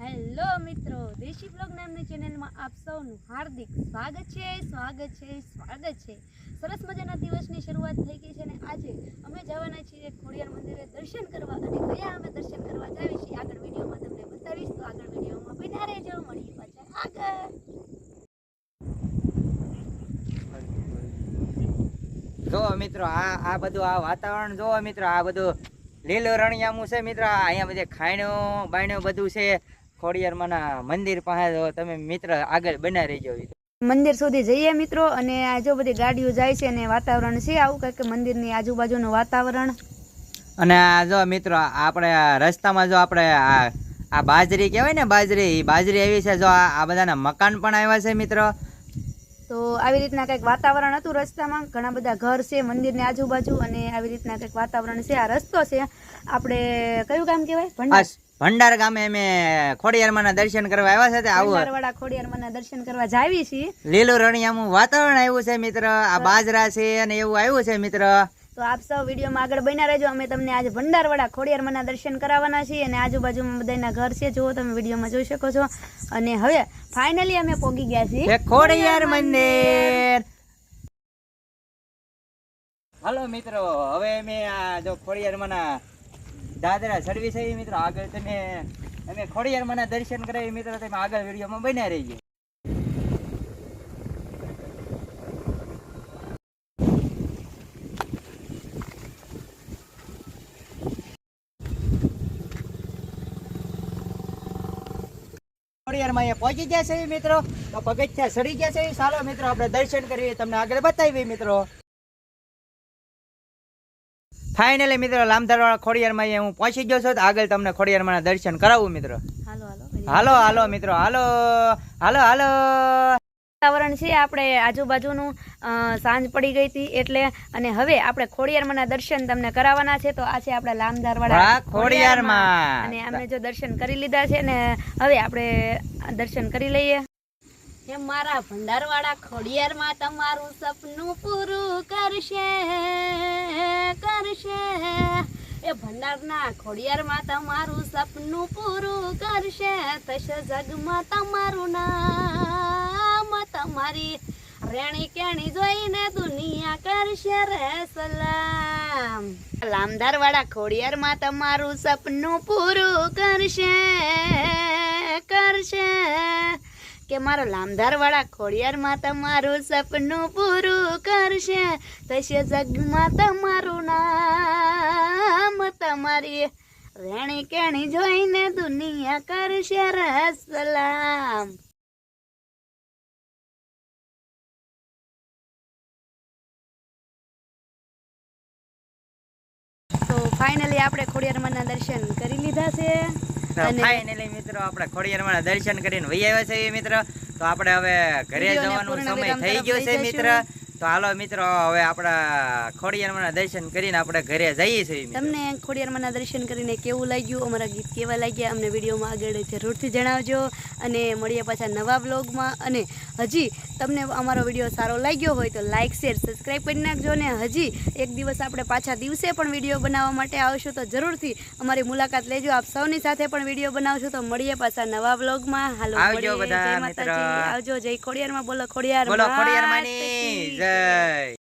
Hello મિત્રો, દેશી blog નામની ચેનલમાં આપ સૌનું હાર્દિક સ્વાગત છે સ્વાગત છે સ્વાગત છે. સરસ મજાના દિવસની શરૂઆત થઈ ગઈ છે અને આજે અમે જવાના છીએ ખોડિયાર મંદિરે દર્શન કરવા અને કયા અમે દર્શન કરવા જાવી છીએ. આગળ વિડીયોમાં તમને બતાવીશ, તો આગળ વિડીયોમાં બન્યા રહેજો. મળીએ પાછા આગળ. જો મિત્રો, આ આ બધું આ વાતાવરણ જોવો મિત્રો, આ બધું લીલું રણિયામું છે મિત્રો. અહીંયા બધે ખાણ્યો બાણ્યો બધું છે. ખોડિયારમાંના મંદિર પાસે તમે મિત્ર આગળ બના રહેજો. મંદિર સુધી જઈએ મિત્રો અને આ જો બધી ગાડીઓ જાય છે અને વાતાવરણ છે આવું કંઈક મંદિરની આજુબાજુનું વાતાવરણ. અને આ જો મિત્રો આપણે રસ્તામાં જો આપણે આ આ બાજરી કહેવાય ને બાજરી બાજરી આવી છે જો આ બધાના મકાન પણ આવ્યા છે મિત્રો. તો આવી રીતના કંઈક વાતાવરણ હતું રસ્તામાં ઘણા બધા ઘર છે મંદિરની આજુબાજુ અને આવી રીતના કંઈક વાતાવરણ છે આ રસ્તો છે. આપણે કયું કામ કહેવાય? ભંડાર? ભંડાર ગામે અમે ખોડિયારમાંના દર્શન કરવા આવ્યા છે તે આવું. ખોડિયારમાંના દર્શન કરવા જાવી છીએ. લીલું રણિયામું વાતાવરણ આવ્યું છે મિત્ર. આ બાજરા છે અને એવું આવ્યું છે મિત્ર. તો આપ સૌ વિડીયોમાં આગળ બન્યા રહેજો. અમે તમને આજે ભંડારવાળા ખોડિયારમાંના દર્શન કરાવવાના છીએ અને આજુબાજુમાં બધાના ઘર છે. જુઓ તમે વિડીયોમાં જોઈ શકો છો. અને હવે ફાઇનલી અમે પોગી ગયા છીએ. છે ખોડિયાર મંદિર. હાલો મિત્રો હવે અમે આ જો ખોડિયારમાંના દાદરા સર્વિસ આવી મિત્રો. આગળ તમે, અમે ખોડિયાર મને દર્શન કરાવી મિત્રો, તમે આગળ વિડીયોમાં બન્યા રહીએ. ખોડિયારમાં અહીંયા પહોંચી ગયા છે મિત્રો. તો પગથિયા સડી ગયા છે ચાલો મિત્રો, આપણે દર્શન કરીએ. તમને આગળ બતાવીએ મિત્રો. ફાઇનલી મિત્રો લામધારવાળા ખોડિયારમાં હું પહોંચી ગયો છું. આગળ તમને ખોડિયારમાં દર્શન કરાવું મિત્રો. હાલો હાલો મિત્રો. હાલો હાલો હાલો. વાતાવરણ છે આપણે આજુબાજુનું સાંજ પડી ગઈ હતી એટલે અને હવે આપણે ખોડિયારમાંના દર્શન તમને કરાવવાના છે. તો આ છે આપણા લામધારવાળા ખોડિયારમાં. અને અમે જો દર્શન કરી લીધા છે ને હવે આપણે દર્શન કરી લઈએ. હે મારા ભંડારવાળા ખોડિયારમાં તમારું સપનું પૂરું કરશે કરશે. એ ભંડારના ખોડિયારમાં તમારું સપનું પૂરું કરશે. થશે જગમાં તમારું નામ, તમારી રેણી કેણી જોઈને દુનિયા કરશે રે સલામ. લામદાર વાળા ખોડિયારમાં તમારું સપનું પૂરું કરશે કરશે. કે મારો લામધાર વાળા ખોડિયારમાં મારું સપનું પૂરું કરશે. થશે જગમાં તમારું નામ, તમારી રેણી કેણી જોઈને દુનિયા કરશે રસલામ તો ફાઇનલી આપણે ખોડિયારમાંના દર્શન કરી લીધા છે. ફાઇનલી મિત્રો આપણે ખોડિયારમાં દર્શન કરીને વહી આવ્યા છે મિત્રો. તો આપણે હવે ઘરે જવાનો સમય થઈ ગયો છે મિત્ર. તો હાલો મિત્રો હવે આપણા ખોડિયારમાં દર્શન કરીને આપણે ઘરે જઈએ છીએ તમને ખોડિયારમાંના દર્શન કરીને કેવું લાગ્યું? અમારા ગીત કેવા લાગ્યા? અમને વિડીયોમાં આગળ જરૂરથી જણાવજો. અને મળીએ પાછા નવા બ્લોગમાં અને હજી તમને અમારો વીડિયો સારો લાગ્યો હોય તો લાઇક શેર સબસ્ક્રાઈબ કરી નાખજો. અને હજી એક દિવસ આપણે પાછા દિવસે પણ વીડિયો બનાવવા માટે આવશું તો જરૂરથી અમારી મુલાકાત લેજો. આપ સૌની સાથે પણ વીડિયો બનાવશું તો મળીએ પાછા નવા વ્લોગમાં હાલો આવજો બધા જય આવજો જય ખોડિયારમાં. બોલો ખોડિયાર બોલો માત ખોડિયારમાંની કી જય